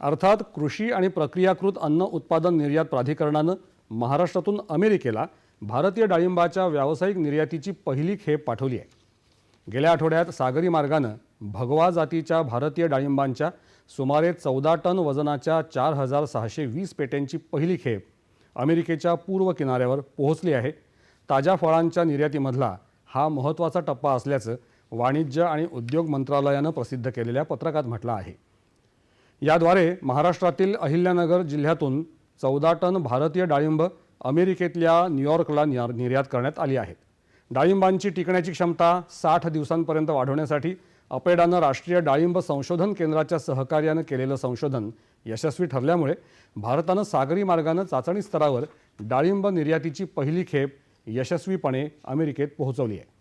अर्थात कृषी आणि प्रक्रियाकृत अन्न उत्पादन निर्यात प्राधिकरणानं महाराष्ट्रातून अमेरिकेला भारतीय डाळिंबाच्या व्यावसायिक निर्यातीची पहिली खेप पाठवली आहे. गेल्या आठवड्यात सागरी मार्गानं भगवा जातीच्या भारतीय डाळिंबांच्या सुमारे चौदा टन वजनाच्या चार हजार सहाशे वीस पेट्यांची पहिली खेप अमेरिकेच्या पूर्व किनाऱ्यावर पोहोचली आहे. ताज्या फळांच्या निर्यातीमधला हा महत्त्वाचा टप्पा असल्याचं वाणिज्य आणि उद्योग मंत्रालयानं प्रसिद्ध केलेल्या पत्रकात म्हटलं आहे. याद्वारे महाराष्ट्रातील अहिल्यानगर जिल्ह्यातून चौदा टन भारतीय डाळिंब अमेरिकेतल्या न्यूयॉर्कला निर्यात करण्यात आली आहेत. डाळिंबांची टिकण्याची क्षमता साठ दिवसांपर्यंत वाढवण्यासाठी अपेडानं राष्ट्रीय डाळिंब संशोधन केंद्राच्या सहकार्यानं केलेलं संशोधन यशस्वी ठरल्यामुळे भारतानं सागरी मार्गानं चाचणी स्तरावर डाळिंब निर्यातीची पहिली खेप यशस्वीपणे अमेरिकेत पोहोचवली आहे.